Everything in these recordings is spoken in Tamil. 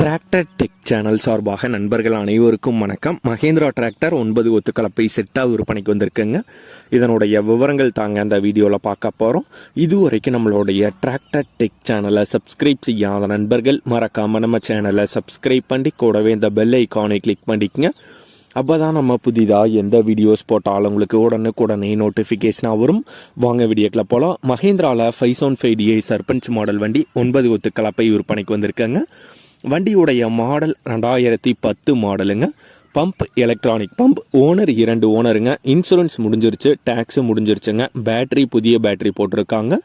டிராக்டர் டெக் சேனல் சார்பாக நண்பர்கள் அனைவருக்கும் வணக்கம். மகேந்திரா டிராக்டர் ஒன்பது ஒத்து கலப்பை செட்டாக விற்பனைக்கு வந்திருக்குங்க. இதனுடைய விவரங்கள் தாங்க அந்த வீடியோவில் பார்க்க போகிறோம் இதுவரைக்கும் நம்மளுடைய டிராக்டர் டெக் சேனலை சப்ஸ்கிரைப் செய்யாத நண்பர்கள் மறக்காமல் நம்ம சேனலை சப்ஸ்கிரைப் பண்ணி கூடவே இந்த பெல் ஐக்கானை கிளிக் பண்ணிக்கங்க. அப்போ தான் நம்ம புதிதாக எந்த வீடியோஸ் போட்டாலும் உங்களுக்கு உடனுக்குடனே நோட்டிஃபிகேஷனாக வரும். வாங்க வீடியோக்கில் போகலாம் மஹேந்திராவில் five zone five DI Sarpanch model வண்டி ஒன்பது ஒத்து கலப்பை விற்பனைக்கு வந்திருக்காங்க. வண்டியுடைய மாடல் ரெண்டாயிரத்தி பத்து மாடலுங்க. Pump electronic pump. ஓனர் இரண்டு ஓனருங்க. இன்சூரன்ஸ் முடிஞ்சிருச்சு டேக்ஸும் முடிஞ்சிருச்சுங்க. பேட்டரி புதிய பேட்டரி போட்டிருக்காங்க.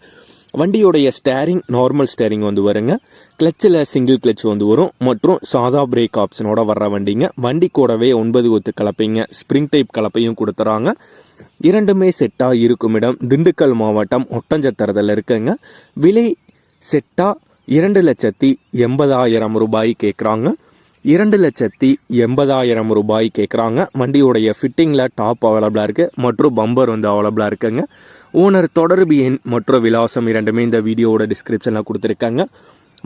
வண்டியோடைய ஸ்டேரிங் நார்மல் ஸ்டேரிங் வந்து வருங்க. கிளச்சில் சிங்கிள் கிளச் வந்து வரும். மற்றும் சாதா பிரேக் ஆப்ஷனோட வர்ற வண்டிங்க. வண்டி கூடவே ஒன்பது ஒத்து கலப்பைங்க. ஸ்ப்ரிங் டைப் கலப்பையும் கொடுத்துறாங்க. இரண்டுமே செட்டாக இருக்கும் இடம். திண்டுக்கல் மாவட்டம் ஒட்டஞ்சத்திரத்தில் இருக்குங்க. விலை செட்டாக இரண்டு லட்சத்தி எண்பதாயிரம் ரூபாய் கேட்குறாங்க இரண்டு லட்சத்தி எண்பதாயிரம் ரூபாய் கேட்குறாங்க வண்டியோடைய ஃபிட்டிங்கில் டாப் அவைலபிளாக இருக்குது மற்றும் பம்பர் வந்து அவைலபிளாக இருக்குங்க. ஓனர் தொடர்பு எண் மற்றும் விலாசம் இரண்டுமே இந்த வீடியோவோட டிஸ்கிரிப்ஷனில் கொடுத்துருக்காங்க.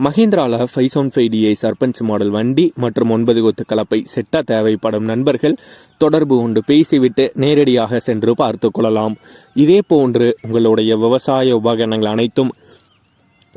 மஹிந்திராவில் five seven five DI Sarpanch model வண்டி மற்றும் ஒன்பது கொத்து கலப்பை செட்டாக தேவைப்படும் நண்பர்கள் தொடர்பு கொண்டு பேசிவிட்டு நேரடியாக சென்று பார்த்து கொள்ளலாம். இதே போன்று உங்களுடைய விவசாய உபகரணங்கள் அனைத்தும்